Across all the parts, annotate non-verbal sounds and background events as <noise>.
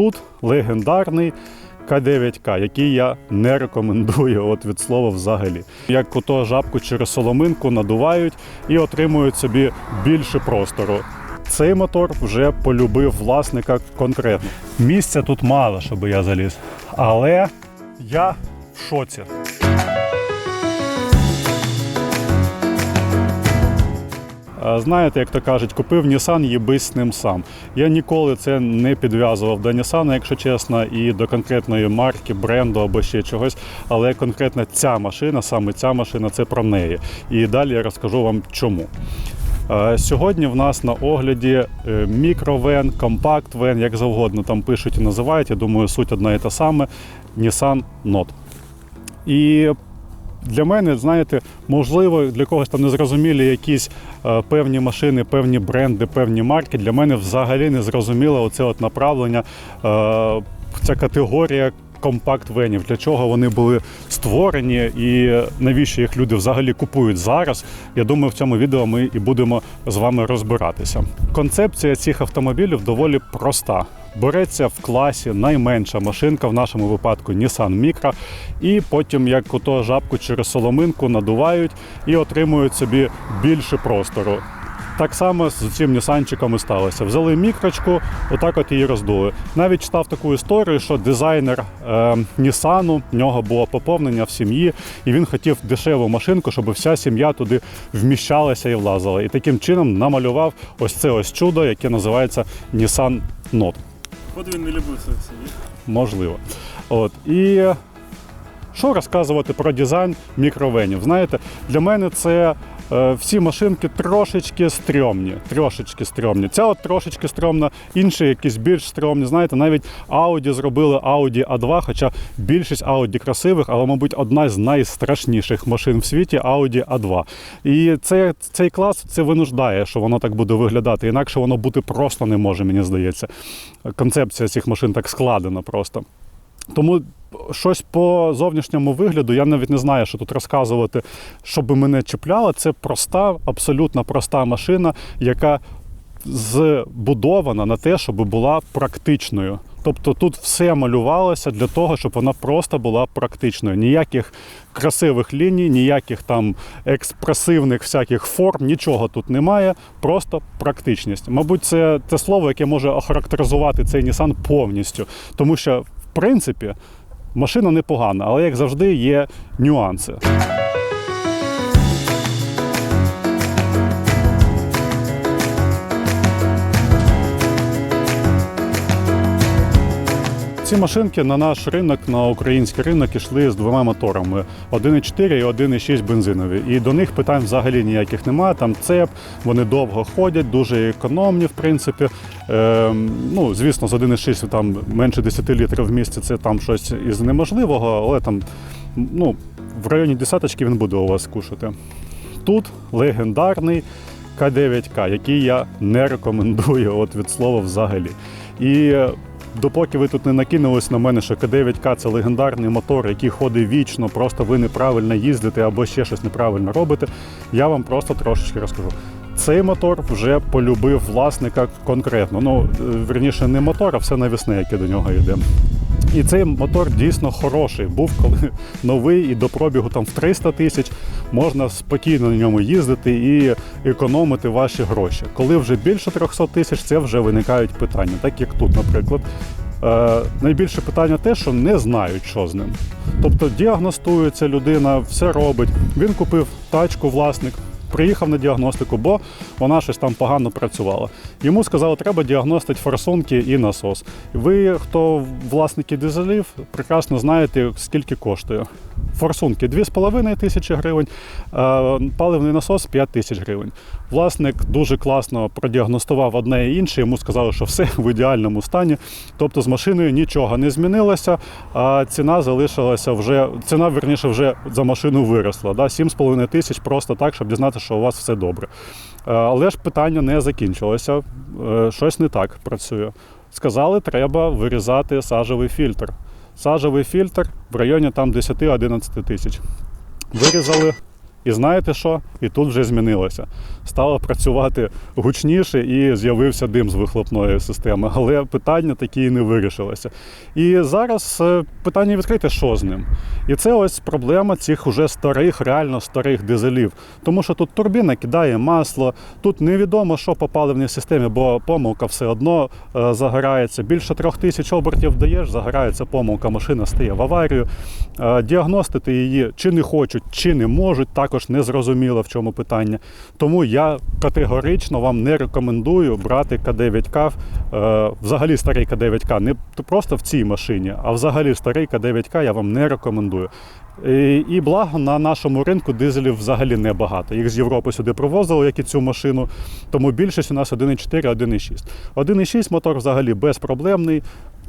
Тут легендарний К9К, який я не рекомендую от від слова взагалі. Як ото жабку через соломинку надувають і отримують собі більше простору. Цей мотор вже полюбив власника конкретно. Місця тут мало, щоб я заліз. Але я в шоці. Знаєте, як то кажуть, купив Nissan, їбись з ним сам. Я ніколи це не підв'язував до Nissan, якщо чесно, і до конкретної марки, бренду або ще чогось. Але конкретно ця машина, саме ця машина, це про неї. І далі я розкажу вам чому. Сьогодні в нас на огляді е, мікровен, компакт-вен, як завгодно там пишуть і називають. Я думаю, суть одна і та саме Nissan Note. І для мене, знаєте, можливо, для когось там незрозумілі якісь е, певні машини, певні бренди, певні марки. Для мене взагалі не зрозуміло оце от направлення, е, ця категорія компакт-венів, для чого вони були створені і навіщо їх люди взагалі купують зараз. Я думаю, в цьому відео ми і будемо з вами розбиратися. Концепція цих автомобілів доволі проста. Береться в класі найменша машинка, в нашому випадку Nissan Micra, і потім, як ото жабку через соломинку, надувають і отримують собі більше простору. Так само з цим Нісанчиком і сталося. Взяли мікрочку, отак от її роздули. Навіть читав таку історію, що дизайнер е, Нісану, в нього було поповнення в сім'ї, і він хотів дешеву машинку, щоб вся сім'я туди вміщалася і влазила. І таким чином намалював ось це ось чудо, яке називається Nissan Note. От він не любив сім'ї. Можливо. От. І що розказувати про дизайн мікровенів? Знаєте, для мене це е, всі машинки трошечки стрьомні. Трошечки стрьомні. Ця от трошечки стрьомна, інші якісь більш стрьомні. Знаєте, навіть Audi зробили Audi A2, хоча більшість Audi красивих, але, мабуть, одна з найстрашніших машин в світі Audi A2. І це, цей клас це винуждає, що воно так буде виглядати. Інакше воно бути просто не може, мені здається. Концепція цих машин так складена просто. Тому щось по зовнішньому вигляду я навіть не знаю, що тут розказувати, щоб мене чіпляло. Це проста, абсолютно проста машина, яка збудована на те, щоб була практичною. Тобто тут все малювалося для того, щоб вона просто була практичною. Ніяких красивих ліній, ніяких там експресивних всяких форм, нічого тут немає, просто практичність. Мабуть, це те слово, яке може охарактеризувати цей Nissan повністю. Тому що, в принципі, машина непогана, але як завжди, є нюанси. Ці машинки на наш ринок, на український ринок, ішли з двома моторами: 1,4 і 1,6 бензинові. І до них питань взагалі ніяких немає. Там цеп, вони довго ходять, дуже економні, в принципі. Е, ну, звісно, з 1,6 там менше 10 літрів в місті це там щось із неможливого, але там ну, в районі десяточки він буде у вас кушати. Тут легендарний К9К, який я не рекомендую от від слова взагалі. І допоки ви тут не накинулись на мене, що К9К це легендарний мотор, який ходить вічно, просто ви неправильно їздите або ще щось неправильно робите, я вам просто трошечки розкажу. Цей мотор вже полюбив власника конкретно. Ну, е, верніше, не мотор, а все навісне, яке до нього йде. І цей мотор дійсно хороший. Був коли <laughs> новий і до пробігу там в 300 тисяч можна спокійно на ньому їздити і економити ваші гроші. Коли вже більше 300 тисяч, це вже виникають питання, так як тут, наприклад. Е, найбільше питання те, що не знають, що з ним. Тобто діагностується людина, все робить. Він купив тачку, власник. Приїхав на діагностику, бо вона щось там погано працювала. Йому сказали, треба діагностити форсунки і насос. Ви, хто власники дизелів, прекрасно знаєте, скільки коштує. Форсунки 2,5 тисячі гривень, а паливний насос 5 тисяч гривень. Власник дуже класно продіагностував одне і інше. Йому сказали, що все в ідеальному стані. Тобто з машиною нічого не змінилося, а ціна залишилася вже. Ціна, верніше, вже за машину виросла. Да? 7,5 тисяч просто так, щоб дізнатися, що у вас все добре. Е, Але ж питання не закінчилося. Е, Щось не так працює. Сказали, треба вирізати сажевий фільтр. Сажевий фільтр в районі там 10-11 тисяч. Вирізали, І знаєте що? І тут вже змінилося. Стало працювати гучніше і з'явився дим з вихлопної системи. Але питання такі і не вирішилося. І зараз е, питання відкрите, що з ним. І це ось проблема цих уже старих, реально старих дизелів. Тому що тут турбіна кидає масло, тут невідомо, що по паливній системі, бо помилка все одно е, загорається. Більше трьох тисяч обертів даєш, загорається помилка, машина стає в аварію. Е, Діагностити її чи не хочуть, чи не можуть, також не зрозуміло в чому питання. Тому я категорично вам не рекомендую брати К9К, е, взагалі старий К9К, не просто в цій машині, а взагалі старий К9К я вам не рекомендую. І, і благо на нашому ринку дизелів взагалі небагато. Їх з Європи сюди привозили, як і цю машину. Тому більшість у нас 1,4, 1,6. 1,6 мотор взагалі безпроблемний.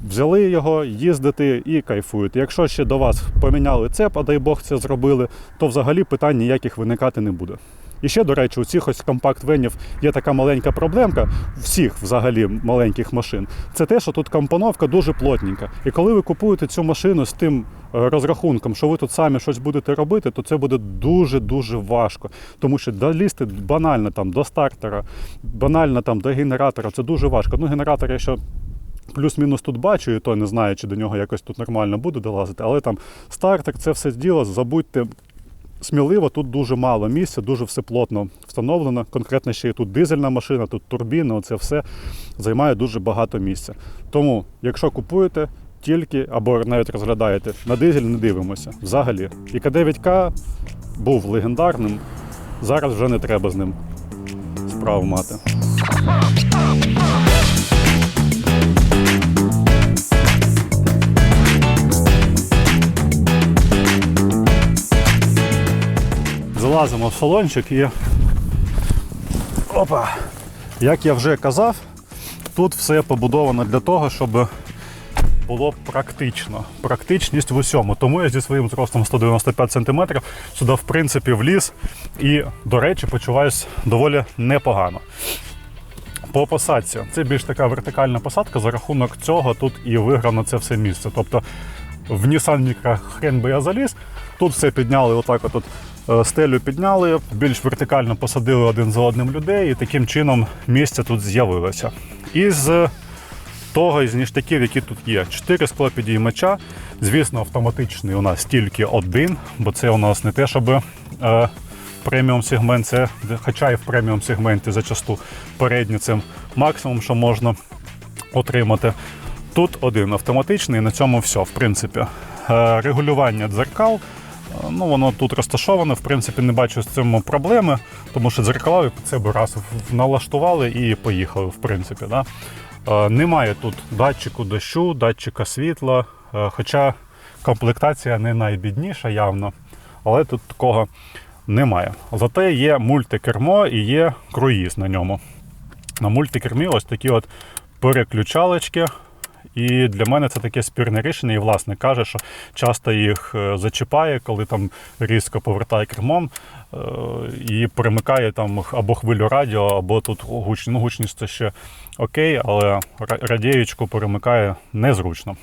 Взяли його, їздити і кайфуєте. Якщо ще до вас поміняли цеп, а дай Бог це зробили, то взагалі питань ніяких виникати не буде. І ще, до речі, у цих ось компакт-венів є така маленька проблемка всіх взагалі маленьких машин. Це те, що тут компоновка дуже плотненька. І коли ви купуєте цю машину з тим е, розрахунком, що ви тут самі щось будете робити, то це буде дуже-дуже важко. Тому що долізти банально там до стартера, банально там до генератора, це дуже важко. Ну, генератор я ще плюс-мінус тут бачу, і то не знаю, чи до нього якось тут нормально буде долазити. Але там стартер, це все діло, забудьте. Сміливо, тут дуже мало місця, дуже все плотно встановлено. Конкретно ще і тут дизельна машина, тут турбіна, це все займає дуже багато місця. Тому, якщо купуєте, тільки або навіть розглядаєте, на дизель не дивимося взагалі. І К9К був легендарним, зараз вже не треба з ним справу мати. Залазимо в салончик і. Опа! Як я вже казав, тут все побудовано для того, щоб було практично. Практичність в усьому. Тому я зі своїм зростом 195 см сюди, в принципі, вліз і, до речі, почуваюсь доволі непогано. По посадці. Це більш така вертикальна посадка. За рахунок цього тут і виграно це все місце. Тобто в Nissan Micra хрен би я заліз. Тут все підняли, отак от, стелю підняли, більш вертикально посадили один за одним людей, і таким чином місце тут з'явилося. Із того із ніштяків, які тут є. Чотири склопідіймача. Звісно, автоматичний у нас тільки один, бо це у нас не те, щоб е, преміум сегмент, це, хоча і в преміум сегменті зачасту передній це максимум, що можна отримати. Тут один автоматичний, і на цьому все, в принципі. Е, Регулювання дзеркал. Ну, воно тут розташоване, в принципі, не бачу з цим проблеми, тому що дзеркала під себе раз налаштували і поїхали, в принципі. Да? Е, Немає тут датчику дощу, датчика світла, е, хоча комплектація не найбідніша явно, але тут такого немає. Зате є мультикермо і є круїз на ньому. На мультикермі ось такі от переключалочки. І для мене це таке спірне рішення, і власник каже, що часто їх е, зачіпає, коли там різко повертає кермом е, і перемикає там або хвилю радіо, або тут гучність. Ну, гучність це ще окей, але ра- радієчку перемикає незручно.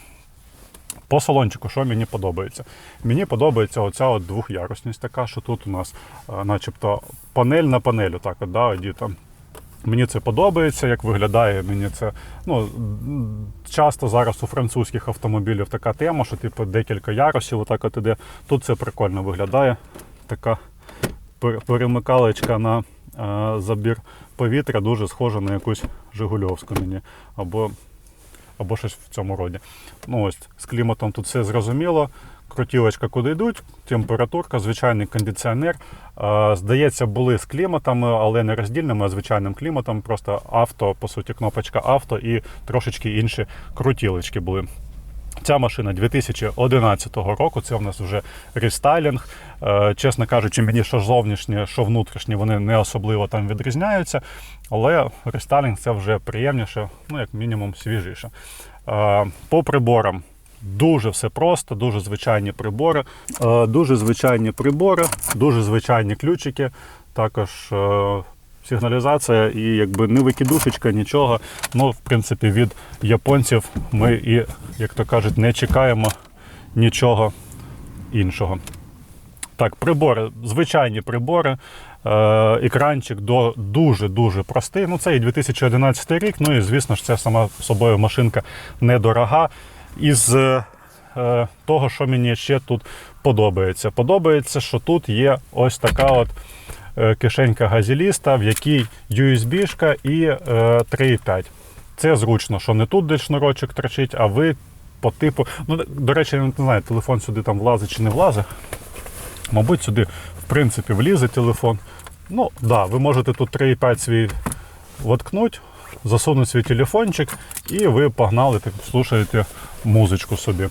По салончику, що мені подобається? Мені подобається оця от двохярусність така, що тут у нас е, начебто панель на панель, отак от, да, там. Мені це подобається, як виглядає. Мені це ну часто зараз у французьких автомобілів така тема, що типу декілька ярусів, отак от іде. Тут це прикольно виглядає. Така пер- перемикалочка на е, забір повітря, дуже схожа на якусь Жигульовську мені. Або, або щось в цьому роді. Ну ось з кліматом тут все зрозуміло. Крутілочка куди йдуть, температурка, звичайний кондиціонер. Здається, були з кліматами, але не роздільними, а звичайним кліматом. Просто авто, по суті, кнопочка авто і трошечки інші крутілочки були. Ця машина 2011 року, це в нас вже рестайлінг. Е, Чесно кажучи, мені що зовнішнє, що внутрішнє, вони не особливо там відрізняються. Але рестайлінг це вже приємніше, ну як мінімум свіжіше. Е, По приборам. Дуже все просто, дуже звичайні прибори, Е, дуже звичайні прибори, дуже звичайні ключики. Також е, сигналізація і якби не викидушечка, нічого. Ну, в принципі, від японців ми і, як то кажуть, не чекаємо нічого іншого. Так, прибори, звичайні прибори. Е, екранчик дуже-дуже простий. Ну, це і 2011 рік. Ну і звісно ж, це сама собою машинка недорога. Із е, е, того, що мені ще тут подобається. Подобається, що тут є ось така от е, кишенька газеліста, в якій USB-шка і е, 3,5. Це зручно, що не тут десь шнурочок торчить, а ви по типу. Ну, до речі, я не знаю, телефон сюди там влазить чи не влазить. Мабуть, сюди, в принципі, влізе телефон. Ну, да, ви можете тут 3,5 свій воткнуть, засунути свій телефончик, і ви погнали, так, слушаєте музичку собі.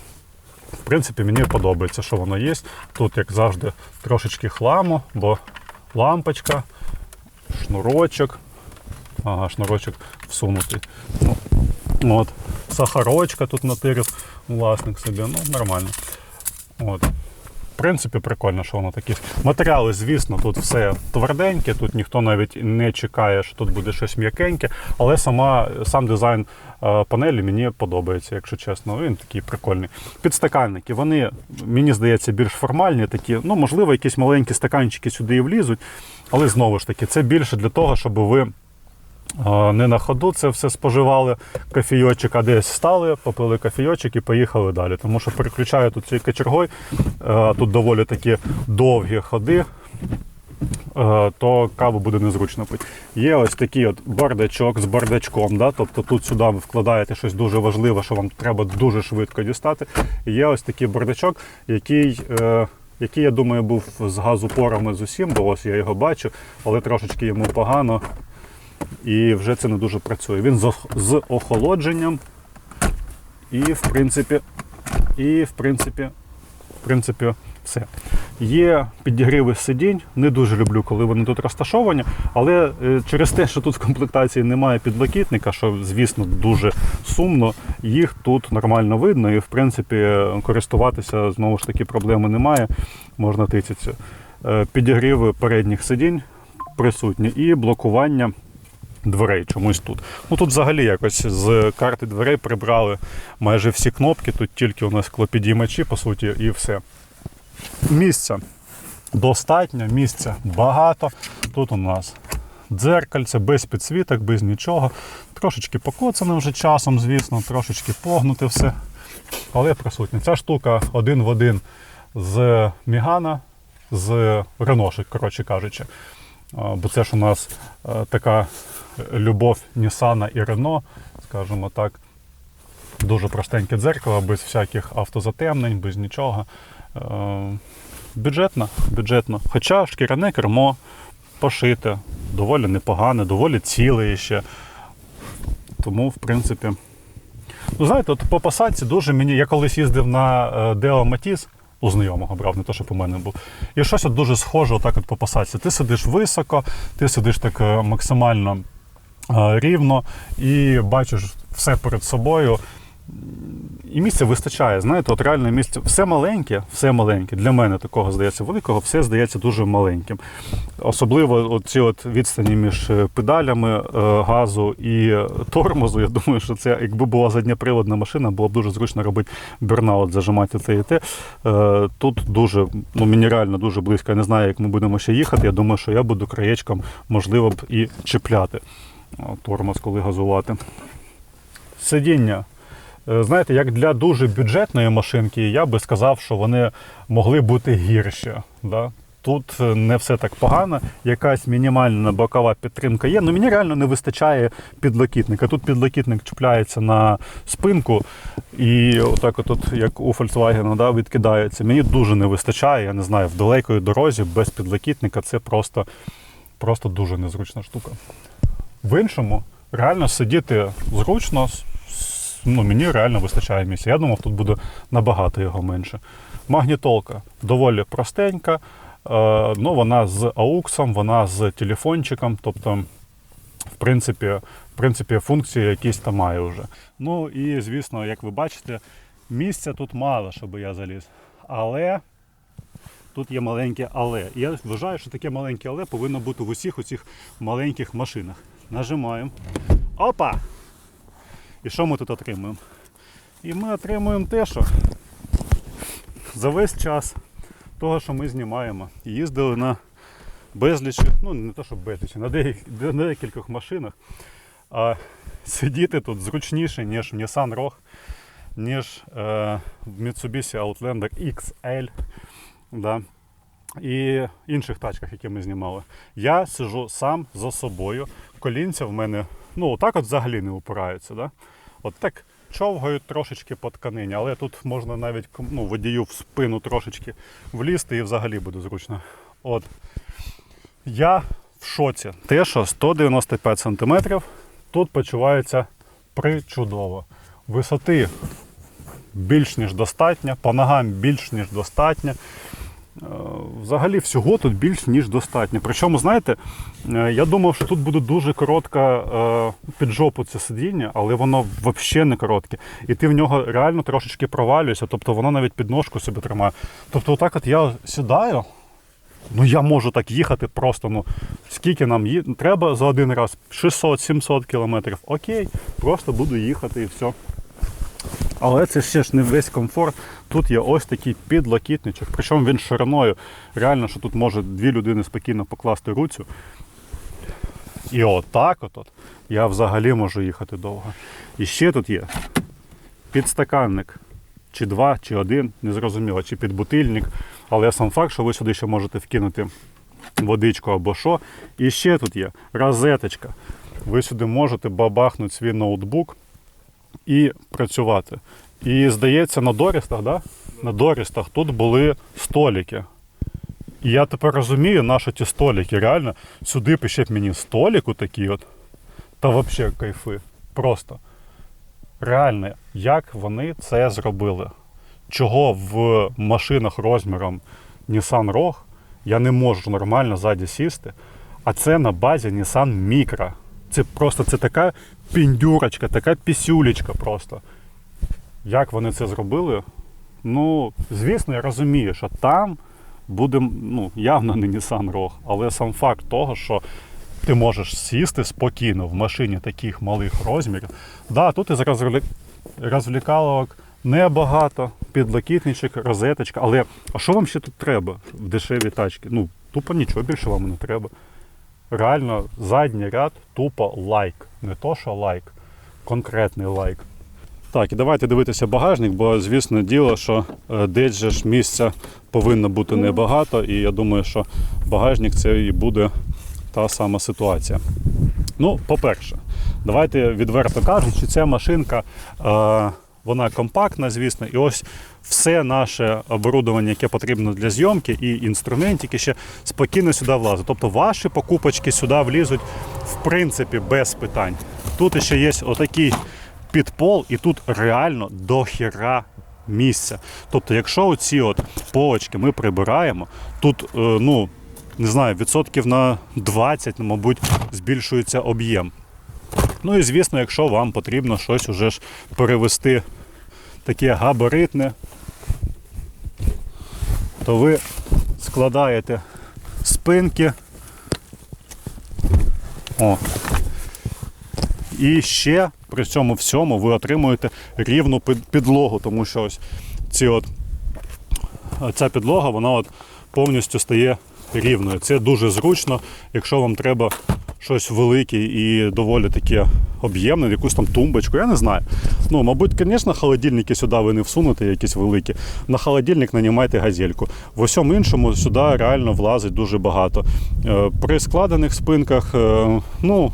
В принципі, мені подобається, що воно є. Тут, як завжди, трошечки хламу, бо лампочка, шнурочок. Ага, шнурочок всунутий. Ну, от. Сахарочка тут натирив власник собі. Ну, нормально. От. Принципі, прикольно, що воно таке. Матеріали, звісно, тут все тверденьке, тут ніхто навіть не чекає, що тут буде щось м'якеньке, але сама, сам дизайн е, панелі мені подобається, якщо чесно. Він такий прикольний. Підстаканники, вони, мені здається, більш формальні такі. Ну, можливо, якісь маленькі стаканчики сюди і влізуть, але знову ж таки, це більше для того, щоб ви. Не на ходу це все споживали кофійочок, а десь стали, попили кофійочок і поїхали далі. Тому що переключаю тут цей кочергой, е, тут доволі такі довгі ходи, е, то каву буде незручно пити. Є ось такий от бардачок з бардачком. Да? Тобто тут сюди ви вкладаєте щось дуже важливе, що вам треба дуже швидко дістати. Є ось такий бардачок, який. е, який, я думаю, був з газопорами з усім, бо ось я його бачу, але трошечки йому погано і вже це не дуже працює. Він з, охолодженням. І в принципі, і в принципі, в принципі, все. Є підігріви сидінь. Не дуже люблю, коли вони тут розташовані, але е, через те, що тут в комплектації немає підлокітника, що, звісно, дуже сумно, їх тут нормально видно, і в принципі користуватися знову ж таки проблеми немає. Можна тицятися. Е, Підігріви передніх сидінь присутні і блокування дверей чомусь тут. Ну тут взагалі якось з карти дверей прибрали майже всі кнопки, тут тільки у нас клопідіймачі, по суті, і все. Місця достатньо, місця багато. Тут у нас дзеркальце, без підсвіток, без нічого. Трошечки покоцане вже часом, звісно, трошечки погнуте все. Але присутнє. Ця штука один в один з Мігана, з Реношик, коротше кажучи. Бо це ж у нас е, така любов Нісана і Рено, скажімо так. Дуже простеньке дзеркало, без всяких автозатемнень, без нічого. Е, Бюджетно, бюджетно. Хоча шкіряне кермо пошите, доволі непогане, доволі ціле ще. Тому, в принципі. Ну, знаєте, от по посадці дуже мені. Я колись їздив на е, Део Матіс, у знайомого брав, не то, що по мене був. І щось от дуже схоже отак от по посадці. Ти сидиш високо, ти сидиш так е, максимально рівно і бачиш все перед собою. І місця вистачає. Знаєте, от реально місце все маленьке, все маленьке. Для мене такого здається великого, все здається дуже маленьким. Особливо ці от відстані між е, педалями е, газу і е, тормозу. Я думаю, що це, якби була задньоприводна машина, було б дуже зручно робити бернаут, зажимати те і те. Е, Тут дуже, ну мені дуже близько. Я не знаю, як ми будемо ще їхати. Я думаю, що я буду краєчком, можливо б і чіпляти тормоз, коли газувати. Сидіння. Е, Знаєте, як для дуже бюджетної машинки, я би сказав, що вони могли бути гірші. Да? Тут е, не все так погано, якась мінімальна бокова підтримка є. Ну мені реально не вистачає підлокітника. Тут підлокітник чіпляється на спинку і отак, от, як у Volkswagen, да, відкидається. Мені дуже не вистачає, я не знаю, в далекої дорозі без підлокітника це просто, просто дуже незручна штука. В іншому реально сидіти зручно, ну, мені реально вистачає місця. Я думав, тут буде набагато його менше. Магнітолка доволі простенька, е, ну, вона з ауксом, вона з телефончиком, тобто, в принципі, в принципі, функції якісь там має вже. Ну і звісно, як ви бачите, місця тут мало, щоб я заліз. Але тут є маленьке але. І я вважаю, що таке маленьке але повинно бути в усіх оцих маленьких машинах. Нажимаємо. Опа! І що ми тут отримуємо? І ми отримуємо те, що за весь час того, що ми знімаємо. Їздили на безлічі, ну не то, що безлічі, на, на декількох машинах. А сидіти тут зручніше, ніж в Nissan Rogue, ніж е, в Mitsubishi Outlander XL. Да. І інших тачках, які ми знімали. Я сижу сам за собою. Колінця в мене, ну, отак от взагалі не упираються. Да? От так човгають трошечки по тканині, але тут можна навіть ну, водію в спину трошечки влізти і взагалі буде зручно. От. Я в шоці. Те, що 195 см тут почувається причудово. Висоти більш ніж достатньо, по ногам більш ніж достатньо. Е, Взагалі всього тут більш ніж достатньо. Причому, знаєте, е, я думав, що тут буде дуже коротка е, під жопу це сидіння, але воно взагалі не коротке. І ти в нього реально трошечки провалюєшся, тобто воно навіть підножку собі тримає. Тобто, отак от я сідаю, ну я можу так їхати просто. Ну скільки нам ї... треба за один раз? 600-700 кілометрів. Окей, просто буду їхати і все. Але це ще ж не весь комфорт. Тут є ось такий підлокітничок, причому він шириною. Реально, що тут може дві людини спокійно покласти руцю. І отак от, от я взагалі можу їхати довго. І ще тут є підстаканник. Чи два, чи один, не зрозуміло, чи підбутильник. Але сам факт, що ви сюди ще можете вкинути водичку або що. І ще тут є розеточка. Ви сюди можете бабахнути свій ноутбук і працювати. І здається, на дорістах, да? на дорістах тут були столики. І я тепер розумію, наші ті столики. Реально, сюди б мені столику такі от. Та взагалі кайфи. Просто. Реально, як вони це зробили? Чого в машинах розміром Nissan Rogue я не можу нормально ззаді сісти, а це на базі Nissan Micra. Це просто це така піндюрочка, така пісюлечка просто. Як вони це зробили? Ну, звісно, я розумію, що там буде ну, явно не Nissan Rogue, але сам факт того, що ти можеш сісти спокійно в машині таких малих розмірів. Да, тут із розвлі... розвлікалок небагато, підлокітничок, розеточка. Але а що вам ще тут треба в дешевій тачці? Ну, тупо нічого більше вам не треба. Реально, задній ряд тупо лайк. Не то, що лайк, конкретний лайк. Так, і давайте дивитися багажник, бо звісно діло, що е, десь же ж місця повинно бути небагато, і я думаю, що багажник це і буде та сама ситуація. Ну, по-перше, давайте відверто кажучи, ця машинка. Е, вона компактна, звісно, і ось все наше оборудовання, яке потрібно для зйомки, і інструментики ще спокійно сюди влазить. Тобто ваші покупочки сюди влізуть в принципі без питань. Тут ще є отакий підпол, і тут реально дохіра місця. Тобто, якщо оці от полочки ми прибираємо, тут е, ну не знаю, відсотків на 20, мабуть, збільшується об'єм. Ну і звісно, якщо вам потрібно щось уже ж перевести таке габаритне, то ви складаєте спинки. О. І ще при цьому всьому ви отримуєте рівну підлогу, тому що ось ці от, ця підлога, вона от повністю стає рівною. Це дуже зручно, якщо вам треба щось велике і доволі таке об'ємне, якусь там тумбочку, я не знаю. Ну, мабуть, звісно, холодильники сюди ви не всунете якісь великі. На холодильник нанімайте газельку. В усьому іншому сюди реально влазить дуже багато. Е, При складених спинках, е, ну.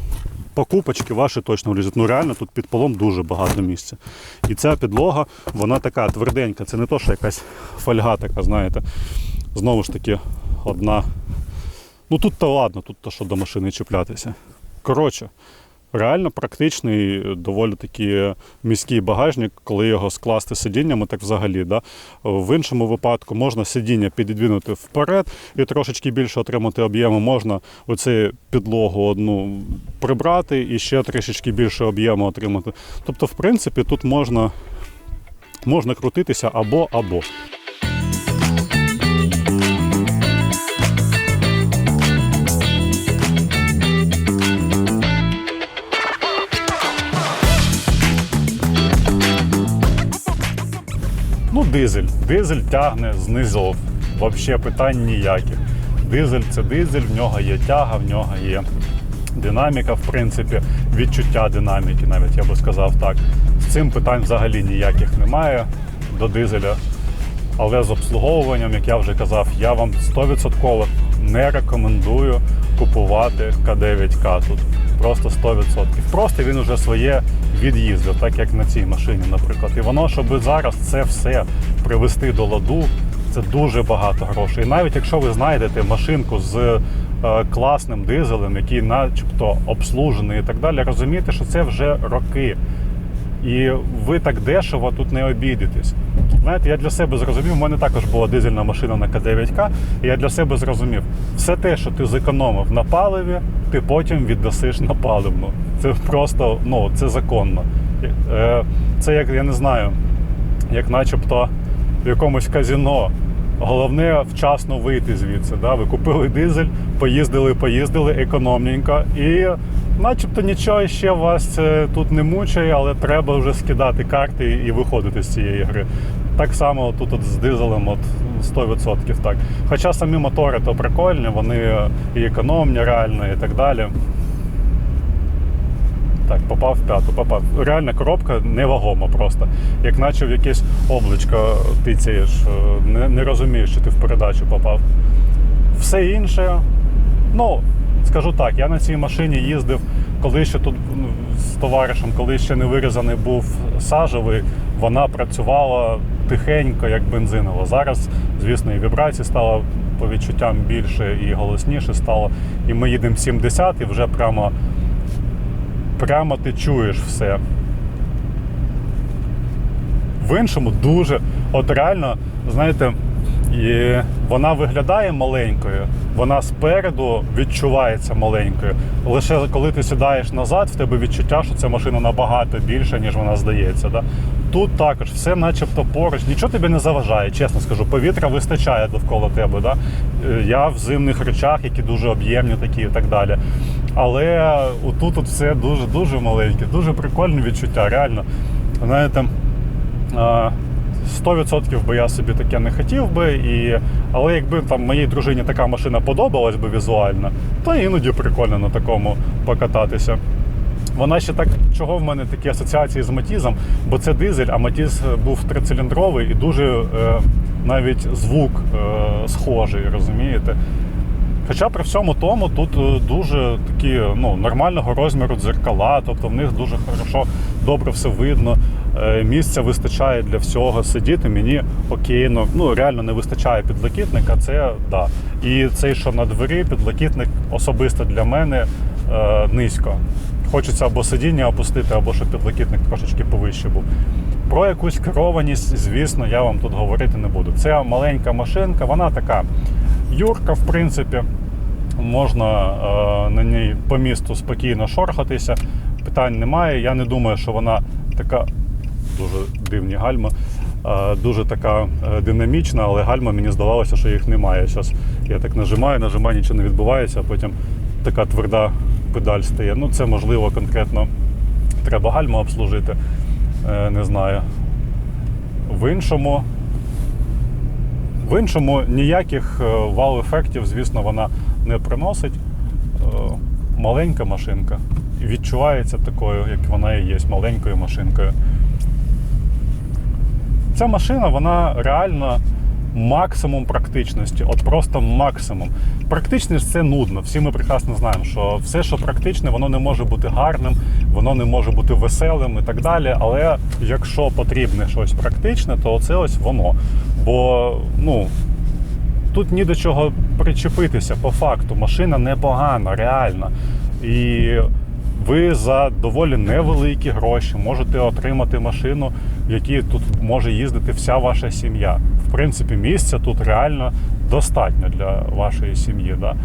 Покупочки ваші точно влізуть. Ну реально тут під полом дуже багато місця. І ця підлога, вона така тверденька. Це не то, що якась фольга така, знаєте. Знову ж таки, одна. Ну тут то ладно, тут то що до машини чіплятися. Коротше, реально практичний, доволі таки міський багажник, коли його скласти сидіннями, так взагалі. Да? В іншому випадку можна сидіння підвинути вперед і трошечки більше отримати об'єму. Можна оцю підлогу одну прибрати і ще трішечки більше об'єму отримати. Тобто, в принципі, тут можна, можна крутитися або-або. Ну, дизель. Дизель тягне знизу взагалі питань ніяких. Дизель це дизель, в нього є тяга, в нього є динаміка, в принципі, відчуття динаміки, навіть я би сказав так. З цим питань взагалі ніяких немає до дизеля. Але з обслуговуванням, як я вже казав, я вам 100% не рекомендую купувати К9К тут. Просто 100%. Просто він уже своє від'їздив, так як на цій машині, наприклад. І воно, щоб зараз це все привести до ладу, це дуже багато грошей. І навіть якщо ви знайдете машинку з е, класним дизелем, який начебто обслужений і так далі, розумієте, що це вже роки. І ви так дешево тут не обійдетесь. Знаєте, я для себе зрозумів, у мене також була дизельна машина на К9К, і я для себе зрозумів, все те, що ти зекономив на паливі, ти потім віддасиш на паливну. Це просто ну, це законно. Е, Це як я не знаю, як начебто в якомусь казіно. Головне вчасно вийти звідси. Да? Ви купили дизель, поїздили, поїздили економненько. І начебто нічого ще вас е, тут не мучає, але треба вже скидати карти і виходити з цієї гри. Так само тут от з дизелем от 100% так. Хоча самі мотори то прикольні, вони і економні реально і так далі. Так, попав в п'яту, попав. Реальна коробка невагома просто. Як наче в якесь обличко тицяєш, е, не, не розумієш, що ти в передачу попав. Все інше, ну, скажу так, я на цій машині їздив, коли ще тут ну, з товаришем, коли ще не вирізаний був сажевий, вона працювала тихенько, як бензинова. Зараз, звісно, і вібрацій стало по відчуттям більше, і голосніше стало. І ми їдемо 70 і вже прямо прямо ти чуєш все. В іншому дуже, от реально, знаєте, і вона виглядає маленькою, вона спереду відчувається маленькою. Лише коли ти сідаєш назад, в тебе відчуття, що ця машина набагато більша, ніж вона здається. Да? Тут також все начебто поруч, нічого тобі не заважає, чесно скажу. Повітря вистачає довкола тебе. Да? Е, Я в зимних речах, які дуже об'ємні такі і так далі. Але отут от все дуже дуже маленьке, дуже прикольне відчуття, реально. Знаєте, 100% би я собі таке не хотів би, і... але якби там моїй дружині така машина подобалась би візуально, то іноді прикольно на такому покататися. Вона ще так, чого в мене такі асоціації з Матізом, бо це дизель, а Матіз був трициліндровий і дуже е, навіть звук е, схожий, розумієте? Хоча при всьому тому тут е, дуже такі ну, нормального розміру дзеркала, тобто в них дуже хорошо, добре все видно. Е, Місця вистачає для всього. Сидіти мені окейно. Ну реально не вистачає підлокітника, це да. І цей, що на двері, підлокітник особисто для мене е, низько. Хочеться або сидіння опустити, або щоб підлокітник трошечки повище був. Про якусь керованість, звісно, я вам тут говорити не буду. Це маленька машинка, вона така юрка, в принципі. Можна е, на ній по місту спокійно шорхатися. Питань немає. Я не думаю, що вона така дуже дивні гальма, дуже така е, динамічна, але гальма мені здавалося, що їх немає. Зараз я так нажимаю, нажимаю, нічого не відбувається, а потім така тверда педаль стає. Ну, це можливо конкретно треба гальму обслужити. Е, Не знаю. В іншому. В іншому ніяких е, вау-ефектів, звісно, вона не приносить. Маленька машинка. Відчувається такою, як вона і є, маленькою машинкою. Ця машина, вона реально максимум практичності. От просто максимум. Практичність це нудно. Всі ми прекрасно знаємо, що все, що практичне, воно не може бути гарним, воно не може бути веселим і так далі. Але якщо потрібне щось практичне, то це ось воно. Бо, ну. Тут ні до чого причепитися по факту. Машина непогана, реально. І ви за доволі невеликі гроші можете отримати машину, в якій тут може їздити вся ваша сім'я. В принципі, місця тут реально достатньо для вашої сім'ї. Да?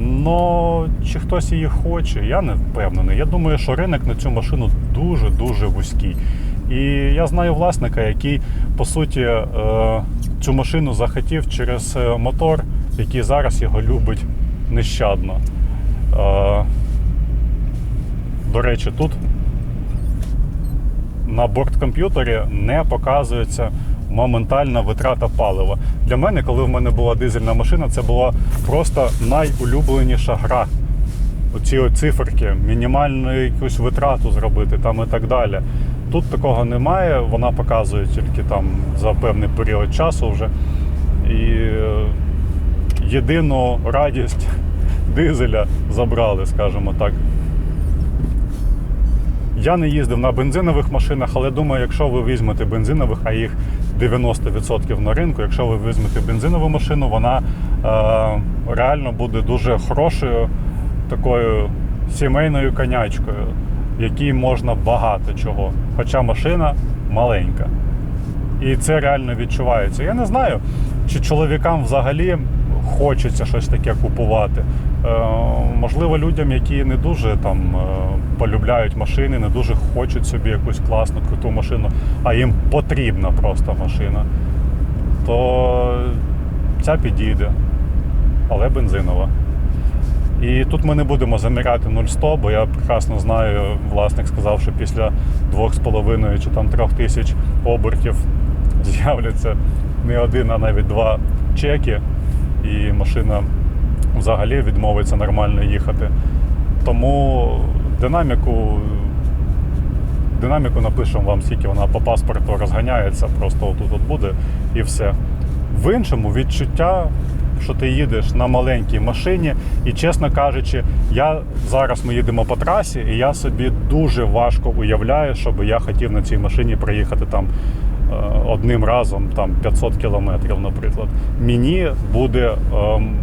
Но чи хтось її хоче, я не впевнений. Я думаю, що ринок на цю машину дуже-дуже вузький. І я знаю власника, який по суті е, цю машину захотів через е, мотор, який зараз його любить нещадно. До речі, тут на борткомп'ютері не показується моментальна витрата палива. Для мене, коли в мене була дизельна машина, це була просто найулюбленіша гра. Оці циферки, мінімальну якусь витрату зробити там і так далі. Тут такого немає, вона показує тільки там за певний період часу вже. І е, єдину радість <laughs> дизеля забрали, скажімо так. Я не їздив на бензинових машинах, але думаю, якщо ви візьмете бензинових, а їх 90% на ринку, якщо ви візьмете бензинову машину, вона е, реально буде дуже хорошою такою сімейною конячкою, якій можна багато чого. Хоча машина маленька. І це реально відчувається. Я не знаю, чи чоловікам взагалі хочеться щось таке купувати. Е, можливо, людям, які не дуже там е, полюбляють машини, не дуже хочуть собі якусь класну круту машину, а їм потрібна просто машина, то ця підійде, але бензинова. І тут ми не будемо заміряти 0-100, бо я прекрасно знаю, власник сказав, що після 2,5 чи там 3 тисяч обертів з'являться не один, а навіть два чеки, і машина взагалі відмовиться нормально їхати. Тому динаміку, динаміку напишемо вам, скільки вона по паспорту розганяється, просто отут от буде і все. В іншому відчуття, що ти їдеш на маленькій машині, і чесно кажучи, я зараз ми їдемо по трасі, і я собі дуже важко уявляю, щоб я хотів на цій машині проїхати там одним разом там 500 кілометрів, наприклад. Мені буде ем,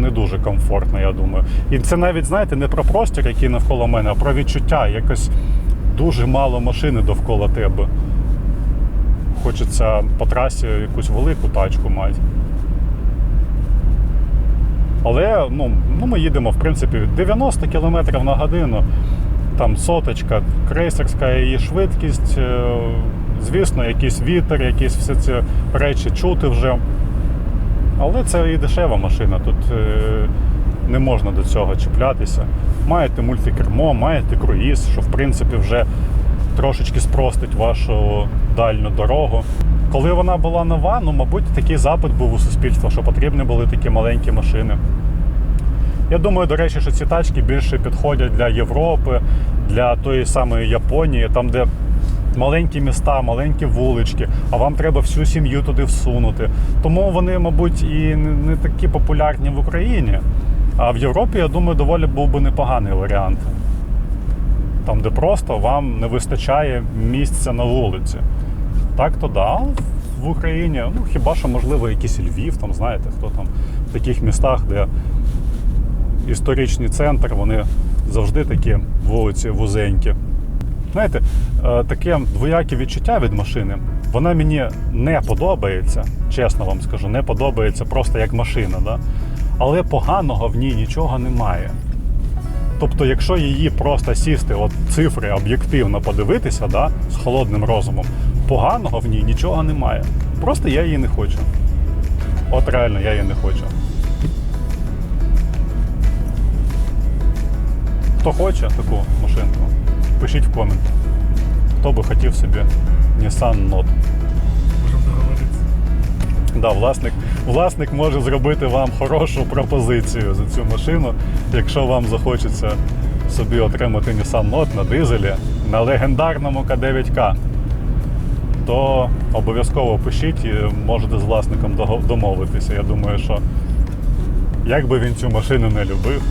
не дуже комфортно, я думаю. І це навіть, знаєте, не про простір, який навколо мене, а про відчуття. Якось дуже мало машини довкола тебе. Хочеться по трасі якусь велику тачку мати. Але ну, ну, ми їдемо, в принципі, 90 км на годину, там соточка, крейсерська її швидкість, е, звісно, якийсь вітер, якісь всі ці речі чути вже. Але це і дешева машина, тут е, не можна до цього чіплятися. Маєте мультикермо, маєте круїз, що в принципі вже трошечки спростить вашу дальню дорогу. Коли вона була нова, ну, мабуть, такий запит був у суспільства, що потрібні були такі маленькі машини. Я думаю, до речі, що ці тачки більше підходять для Європи, для тої самої Японії, там, де маленькі міста, маленькі вулички, а вам треба всю сім'ю туди всунути. Тому вони, мабуть, і не такі популярні в Україні. А в Європі, я думаю, доволі був би непоганий варіант. Там, де просто вам не вистачає місця на вулиці. Так то да, в Україні, ну хіба що, можливо, якийсь Львів, там, знаєте, хто там в таких містах, де історичний центр, вони завжди такі вулиці вузенькі. Знаєте, таке двояке відчуття від машини, вона мені не подобається, чесно вам скажу, не подобається просто як машина. Да? Але поганого в ній нічого немає. Тобто, якщо її просто сісти, от цифри об'єктивно подивитися, да, з холодним розумом, поганого в ній нічого немає. Просто я її не хочу. От реально, я її не хочу. Хто хоче таку машинку, пишіть в коменти. Хто би хотів собі Nissan Note. Да, власник, власник може зробити вам хорошу пропозицію за цю машину, якщо вам захочеться собі отримати Nissan Note на дизелі на легендарному К9К, то обов'язково пишіть і можете з власником домовитися. Я думаю, що як би він цю машину не любив,